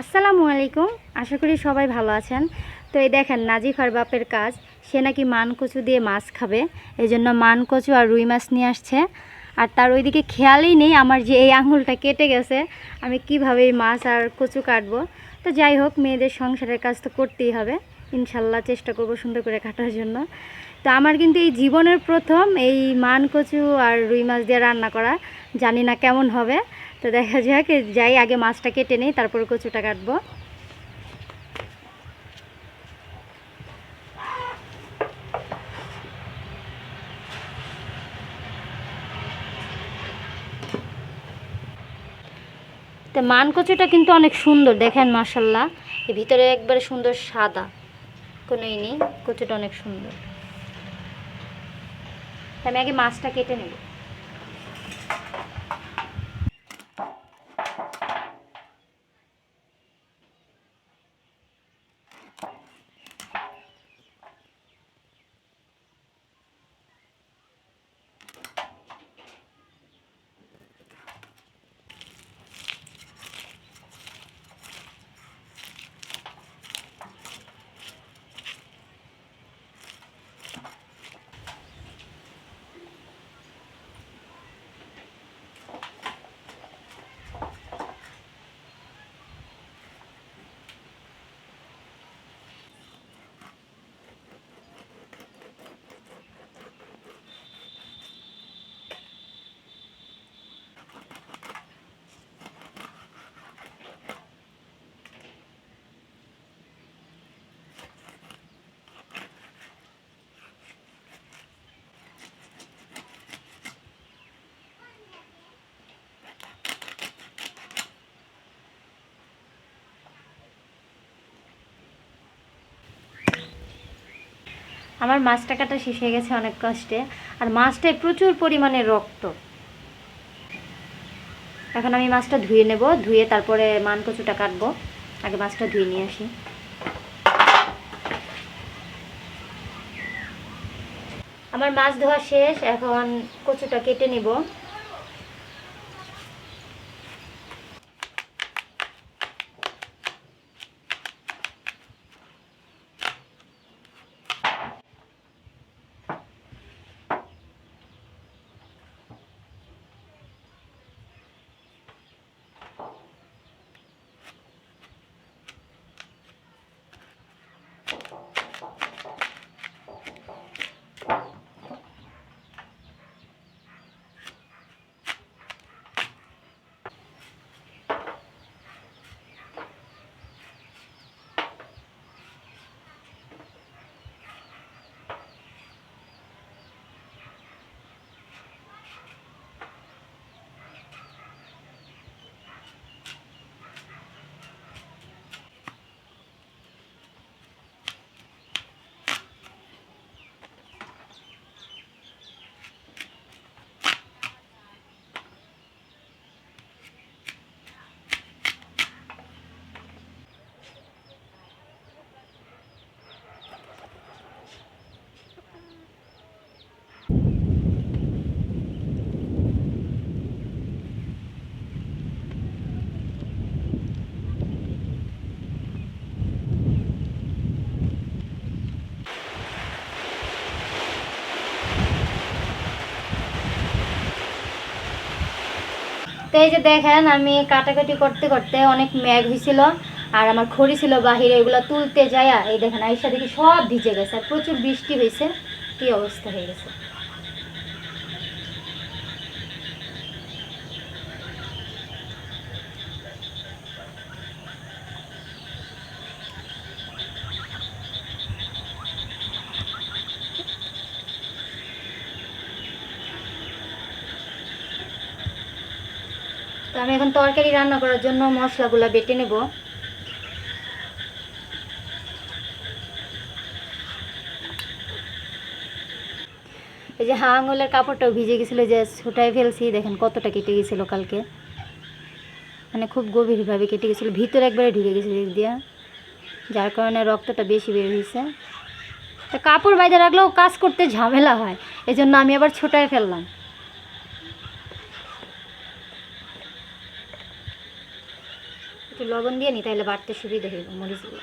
আসসালামু আলাইকুম। আশা করি সবাই ভালো আছেন। তো এই দেখেন নাজিফার বাপের কাজ। সে নাকি মান কচু দিয়ে মাছ খাবে। এই জন্য মান কচু আর রুই মাছ নিয়ে আসছে। আর তার ওইদিকে খেয়ালই নেই আমার যে এই আঙুলটা কেটে গেছে। আমি কীভাবে এই মাছ আর কচু কাটবো। তো যাই হোক, মেয়েদের সংসারের কাজ তো করতেই হবে। ইনশাল্লাহ চেষ্টা করব সুন্দর করে কাটার জন্য। তো আমার কিন্তু এই জীবনের প্রথম এই মান কচু আর রুই মাছ দিয়ে রান্না করা। জানি না কেমন হবে। তো দেখা যাক যাই, আগে মাছটা কেটে নেই, তারপর কচুটা কাটবো। তো মান কচুটা কিন্তু অনেক সুন্দর, দেখেন মাসাল্লাহ এর ভিতরে একবারে সুন্দর সাদা কোনো ই নেই, কচুটা অনেক সুন্দর। আমি আগে মাছটা কেটে নেব। আমার মাছটা কাটা শেষ হয়ে গেছে অনেক কষ্টে। আর মাছটায় প্রচুর পরিমাণে রক্ত। এখন আমি মাছটা ধুয়ে নেব, ধুয়ে তারপরে মান কচুটা কাটবো। আগে মাছটা ধুয়ে নিয়ে আসি। আমার মাছ ধোয়া শেষ, এখন কচুটা কেটে নেব। তো এই যে দেখেন, আমি কাটাকাটি করতে করতে অনেক ম্যাগ হয়েছিল আর আমার খড়ি ছিল বাহিরে এগুলো তুলতে যায় এই দেখেন, আইসা দেখি সব ভিজে গেছে প্রচুর বৃষ্টি হয়েছে। কী অবস্থা হয়ে গেছে। আমি এখন তরকারি রান্না করার জন্য মশলাগুলো বেটে নেব। এই যে হা আঙুলের কাপড়টাও ভিজে গেছিল, যে ছুটাই ফেলছি, দেখেন কতটা কেটে গেছিল কালকে। মানে খুব গভীরভাবে কেটে গেছিল, ভিতরে একবারে ঢুকে গেছিল দিক দিয়া, যার কারণে রক্তটা বেশি বের হয়েছে। তা কাপড় বাইরে রাখলেও কাজ করতে ঝামেলা হয় এই জন্য আমি আবার ছোটায় ফেললাম। একটু লবণ দিয়ে নি তাহলে বাড়তে সুবিধা হইব মরিচগুলো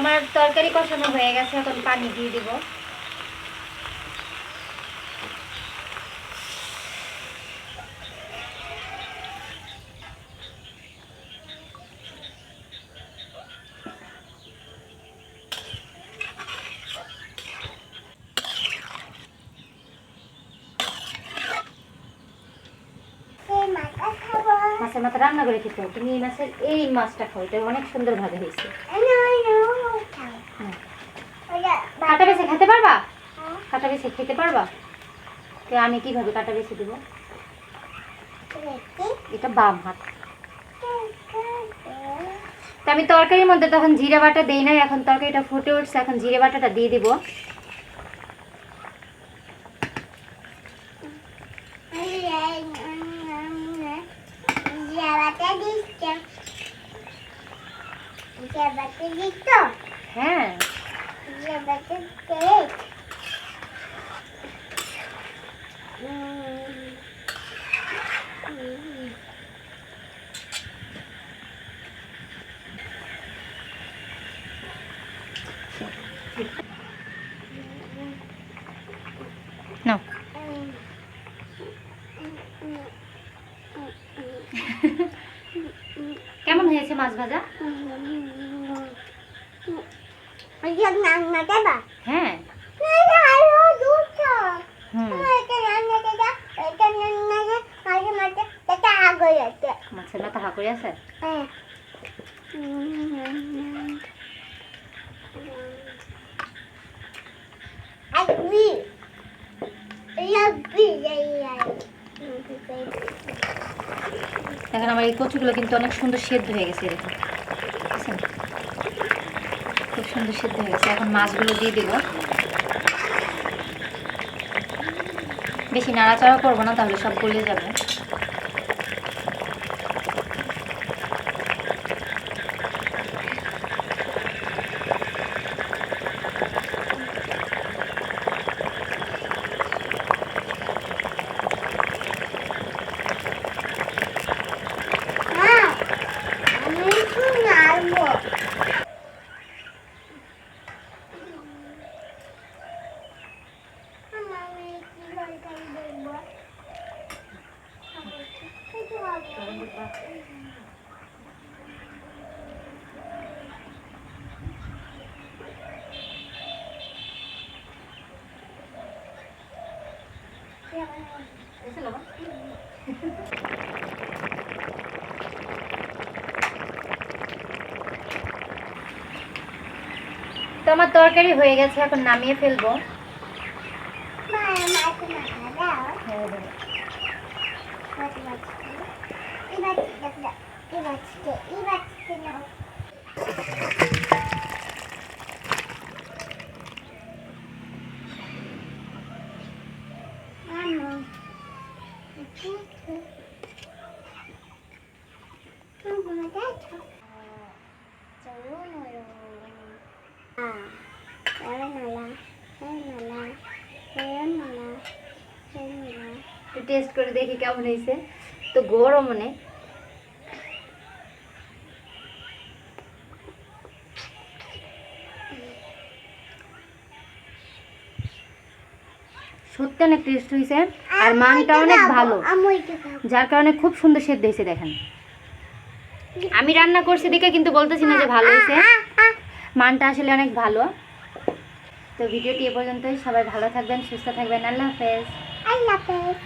আমার তরকারি কষানো হয়ে গেছে, এখন পানি দিয়ে দিব। মাছের মাথা রান্না করে খেতে তুমি এই মাছের এই মাছটা খাও, এটা অনেক সুন্দর ভাবে হয়েছে খেতে পারবা? কাটা বেছে খেতে পারবা? তো আমি কীভাবে কাটা বেছে দেবো? এটা বাম হাত। তো আমি তরকারির মধ্যে তখন জিরে বাটা দিই নাই এখন তরকারিটা ফুটে উঠছে এখন জিরে বাটাটা দিয়ে দিব হ্যাঁ নাও কেমন হয়েছে মাছ ভাজা? হ্যাঁ। মাছের মাথা হা করে আছে দেখেন আমার এই কচুগুলো কিন্তু অনেক সুন্দর সেদ্ধ হয়ে গেছে এরকম? খুব সুন্দর সেদ্ধ হয়ে গেছে। এখন মাছগুলো দিয়ে দেবো। বেশি নাড়াচাড়া করব না, তাহলে সব গলে যাবে আমি একটু নাড়বো আমি কি তরকারি দেখব কিছু হবে তো আমার তরকারি হয়ে গেছে এখন নামিয়ে ফেলব। মা আমাকে মাখা দাও এবার টেস্ট করে দেখি কেমন হয়েছে। তো গরম মনে। সত্যি অনেক টেস্ট হয়েছে আর মানটা অনেক ভালো। যার কারণে খুব সুন্দর সেদ্ধ হয়েছে দেখেন। আমি রান্না করছি দেখে কিন্তু বলতেছি না যে ভালো হয়েছে। মানটা আসলে অনেক ভালো। তো ভিডিওটি এ পর্যন্তই। সবাই ভালো থাকবেন সুস্থ থাকবেন। আল্লাহ হাফেজ। আল্লাহ হাফেজ।